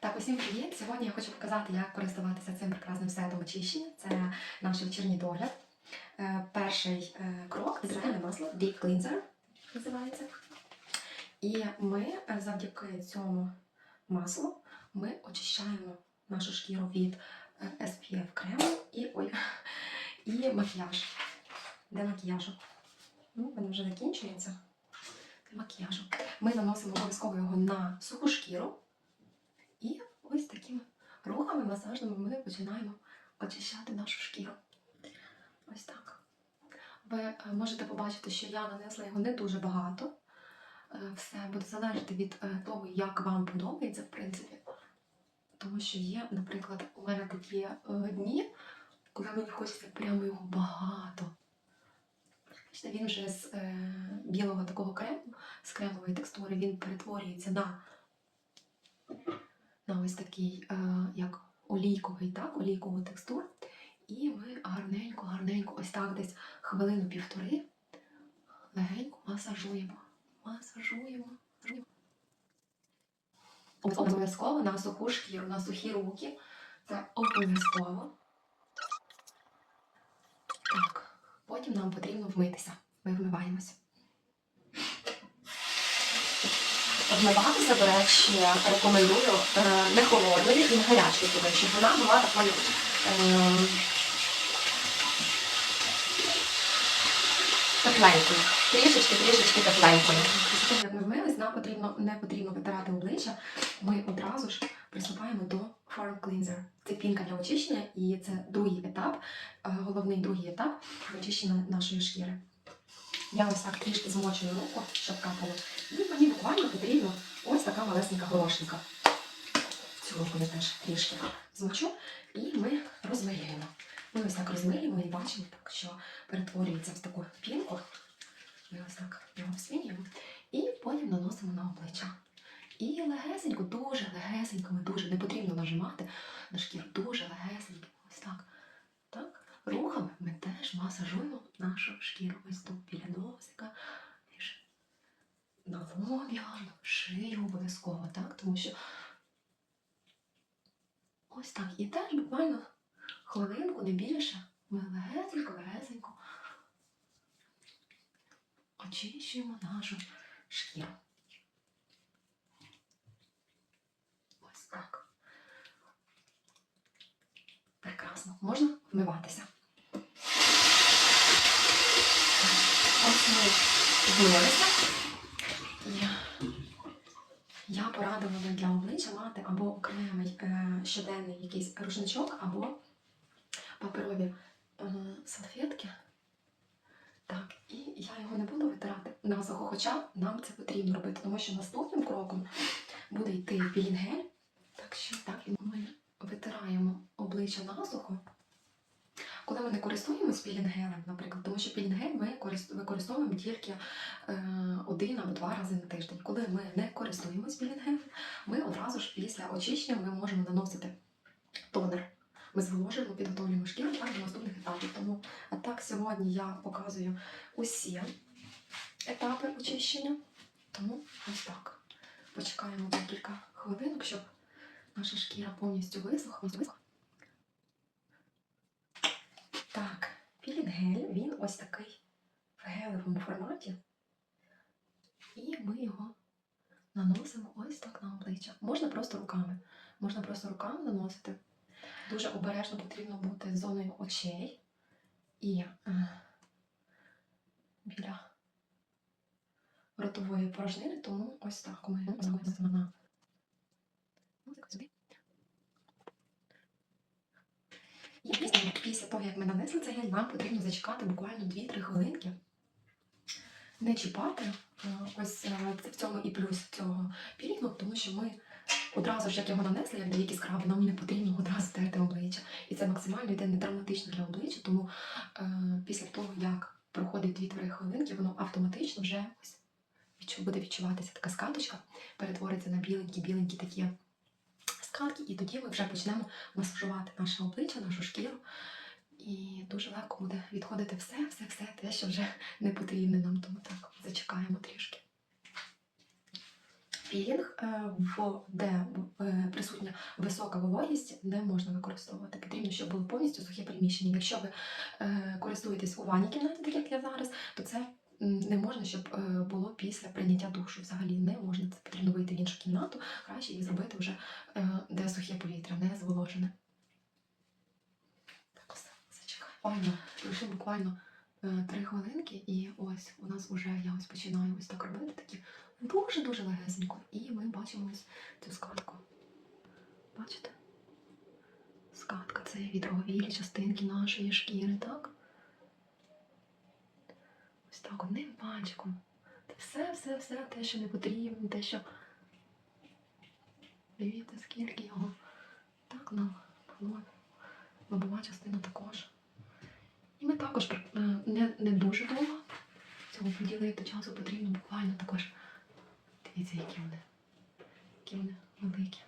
Так, усім привіт! Сьогодні я хочу показати, як користуватися цим прекрасним сетом очищення. Це наш вечірній догляд. Е, Перший е, крок це масло Deep Cleanser називається. І ми е, завдяки цьому маслу ми очищаємо нашу шкіру від SPF крему і, і макіяж. Де макіяжу? Ну, воно вже закінчується. Макіяжу. Ми наносимо обов'язково його на суху шкіру. І ось такими рухами масажними ми починаємо очищати нашу шкіру. Ось так. Ви е, можете побачити, що я нанесла його не дуже багато. Е, Все буде залежати від е, того, як вам подобається, в принципі. Тому що є, наприклад, у мене такі дні, коли мені хочеться прямо його багато. Він вже з е, білого такого крему, з кремової текстури, він перетворюється на на ось такий, е, як олійковий, так, олійкову текстуру. І ми гарненько, гарненько, ось так десь хвилину-півтори легенько масажуємо. Масажуємо. Обов'язково на суху шкіру, на сухі руки. Це обов'язково. Так, потім нам потрібно вмитися. Ми вмиваємося. Вмиватися, до речі, рекомендую е, не холодною і не гарячою водою, щоб вона була такою е, тепленькою. Трішечки, трішечки тепленькою. Як ми вмились, нам потрібно, не потрібно витирати обличчя. Ми одразу ж приступаємо до Foreign Cleanser. Це пінка для очищення, і це другий етап, е, головний другий етап очищення нашої шкіри. Я ось так трішки змочую руку, щоб капало. І мені буквально потрібно ось така малесенька горошинка. Цю руку я теж трішки змочу, і ми розмилюємо. Ми ось так розмилюємо і бачимо, так, що перетворюється в таку пінку. Ми ось так його всмінюємо. І потім наносимо на обличчя. І легесенько, дуже легесенько, ми дуже не потрібно нажимати на шкіру, дуже легесенько. Ось так. Так. Рухами ми теж масажуємо нашу шкіру ось тут біля носика, між на лобі, гарно, шию обов'язково, так? Тому що ось так. І теж буквально хвилинку, не більше, ми легесенько, легесенько очищуємо нашу шкіру. Ось так. Прекрасно. Можна вмиватися. Ось ми вмилися. І порадила би для обличчя мати або окремий е, щоденний якийсь рушничок, або паперові е, салфетки. Так, і я його не буду витирати насухо, хоча нам це потрібно робити, тому що наступним кроком буде йти пілінгель. Так що так, ми витираємо обличчя насухо. Коли ми не користуємось пілінгелем, наприклад, тому що пілінгель ми використовуємо тільки е, один або два рази на тиждень. Коли ми не користуємось пілінгелем, ми одразу ж після очищення ми можемо наносити тонер. Ми зволожуємо, підготовлюємо шкіру так, до наступних етапів. Тому так сьогодні я показую усі етапи очищення. Тому ось так. Почекаємо декілька хвилинок, щоб наша шкіра повністю висохла. Так, пілінгель, він ось такий в гелевому форматі. І ми його наносимо ось так на обличчя. Можна просто руками. Можна просто руками наносити. Дуже обережно потрібно бути з зоною очей і е, біля ротової порожнини, тому ось так ми наносимо на ось так сюди. І після, того, як ми нанесли цей гель, нам потрібно зачекати буквально 2-3 хвилинки. Не чіпати. Е, Ось е, в цьому і плюс цього пілінгу, тому що ми одразу ж як його нанесли, як деякі скраби, нам не потрібно одразу терти обличчя. І це максимально йде не травматично для обличчя, тому е, після того, як проходить 2-3 хвилинки, воно автоматично вже ось буде відчуватися така скаточка, перетвориться на біленькі-біленькі такі скатки, і тоді ми вже почнемо масажувати наше обличчя, нашу шкіру. І дуже легко буде відходити все, все, все те, що вже не потрібне нам. Тому так, зачекаємо трішки. Пілінг, е, де е, присутня висока вологість, не можна використовувати. Потрібно, щоб було повністю сухе приміщення. Якщо ви е, користуєтесь у ванній кімнаті, так як я зараз, то це не можна, щоб було після прийняття душу. Взагалі не можна. Це потрібно вийти в іншу кімнату, краще її зробити вже де сухе повітря, не зволожене. Файно, лише буквально е, три хвилинки, і ось у нас вже я ось починаю ось так робити такі дуже-дуже легесенько. І ми бачимо ось цю скатку. Бачите? Скатка це відроговілі частинки нашої шкіри, так? Ось так одним пальчиком. Це все, все, все те, що не потрібно, те, що. Дивіться, скільки його так нам ну, лобова частина також. Ми також е, не, не дуже довго цього приділити часу потрібно буквально також. Дивіться, які вони. Які вони великі.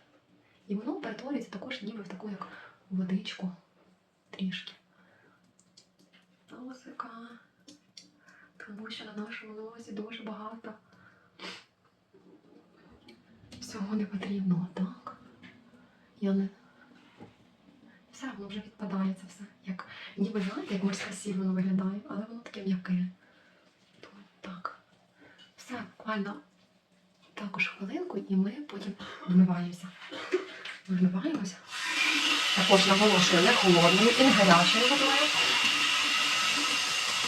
І воно перетворюється також ніби в таку як водичку трішки. Носика. Тому що на нашому носі дуже багато всього не потрібного, так? Я не. Все, воно вже відпадає це все. Як ніби знаєте, як морська сіль воно виглядає, але воно таке м'яке. Тому так. Все, буквально також хвилинку, і ми потім вмиваємося. Вмиваємося. Також наголошую не холодною і не гарячою водою.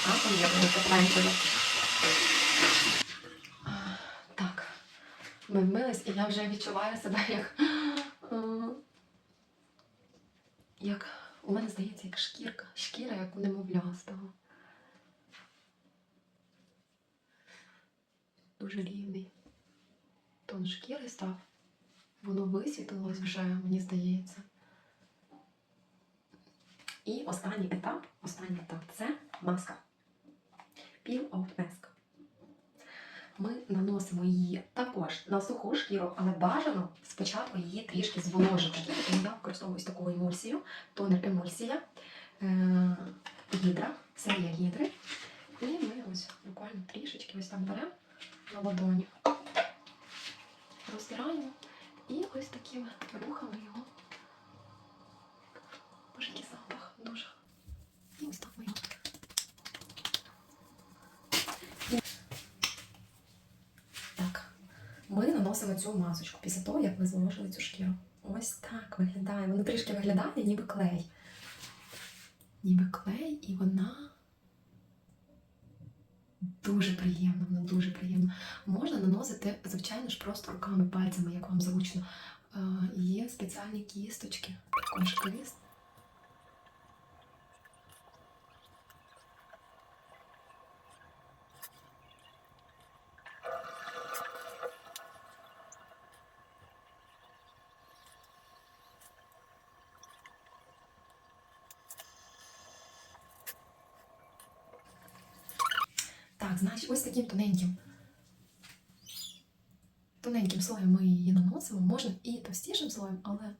А помірною тепленькою. Так. Ми вмились, і я вже відчуваю себе як. е, Як у мене здається, як шкірка. Шкіра, як у немовлястого. Дуже рівний. Тон шкіри став. Воно висвітлилось вже, мені здається. І останній етап, останній етап це маска. Peel Off Mask. Ми наносимо її також на суху шкіру, але бажано спочатку її трішки зволожити. Тому я використовую ось таку емульсію, тонер емульсія, е, гідра, серія гідри. І ми ось буквально трішечки ось так беремо на ладоні. Розтираємо і ось такими рухами його. Боже, який запах дуже. І ось так ми його. І- Так. Ми цю масочку після того, як ви зволожили цю шкіру. Ось так виглядає. Воно трішки виглядає, ніби клей. Ніби клей, і вона дуже приємна, вона дуже приємна. Можна наносити, звичайно ж, просто руками, пальцями, як вам зручно. Е, Є спеціальні кісточки, також значить, ось таким тоненьким. Тоненьким слоєм ми її наносимо, можна і товстішим слоєм, але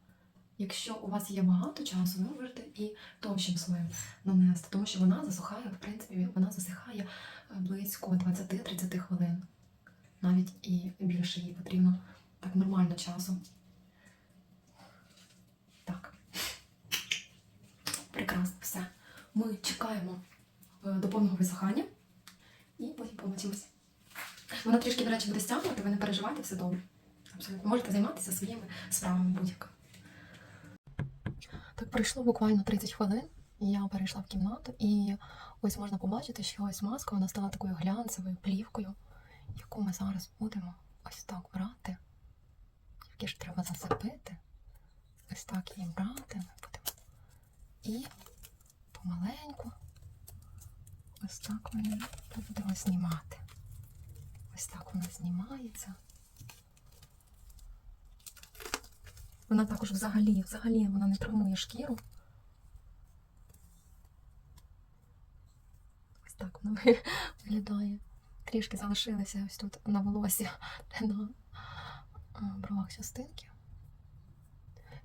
якщо у вас є багато часу, ви можете і товщим слоєм нанести, тому що вона засухає, в принципі, вона засихає е, близько 20-30 хвилин. Навіть і більше їй потрібно так нормально часу. Так. Прекрасно, все. Ми чекаємо е, до повного висихання і потім помочимось. Вона трішки, до речі, буде стягнути, ви не переживайте, все добре. Абсолютно. Можете займатися своїми справами будь-яка. Так пройшло буквально 30 хвилин. Я перейшла в кімнату, і ось можна побачити, що ось маска вона стала такою глянцевою плівкою, яку ми зараз будемо ось так брати. Тільки ж треба засипити. Ось так її брати. Ми будемо. І помаленьку. Ось так ми її будемо знімати. Ось так вона знімається. Вона також взагалі, взагалі вона не травмує шкіру. Ось так вона виглядає. Трішки залишилися ось тут на волосі, на бровах частинки.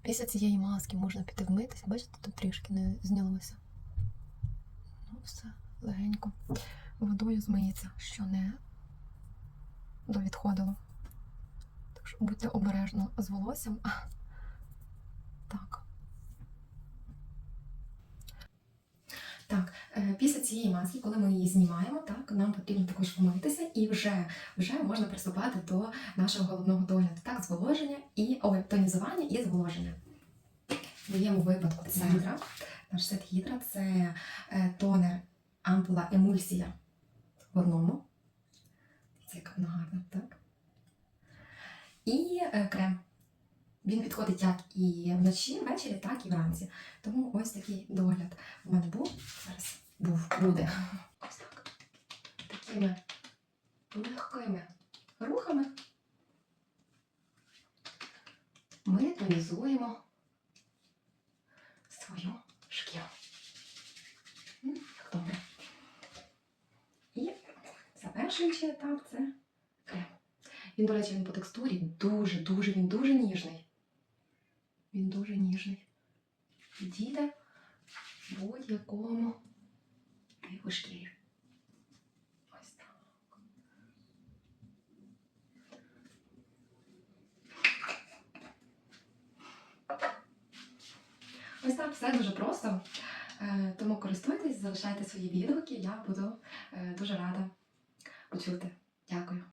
Після цієї маски можна піти вмитися. Бачите, тут трішки не знялося. Ну, все, легенько. Водою змиється, що не довідходило. Так Тож будьте обережно з волоссям. Так. Так, е, після цієї маски, коли ми її знімаємо, так нам потрібно також помитися і вже, вже можна приступати до нашого головного догляду. Так, зволоження і ой, тонізування і зволоження. В моєму випадку це гідра. Наш сет гідра це е, тонер ампула емульсія в одному. Це яка вона гарна, так? І е, крем. Він підходить як і вночі, ввечері, так і вранці. Тому ось такий догляд в мене був. Зараз був, буде. Ось так. Такими легкими рухами ми тонізуємо свою шкіру. М, як Добре. І завершуючий етап це крем. Він, до речі, він по текстурі дуже, дуже, він дуже ніжний. Він дуже ніжний. Підійде будь-якому типу шкірі. Ось так. Ось так, все дуже просто. Е, Тому користуйтесь, залишайте свої відгуки. Я буду е, дуже рада почути. Дякую.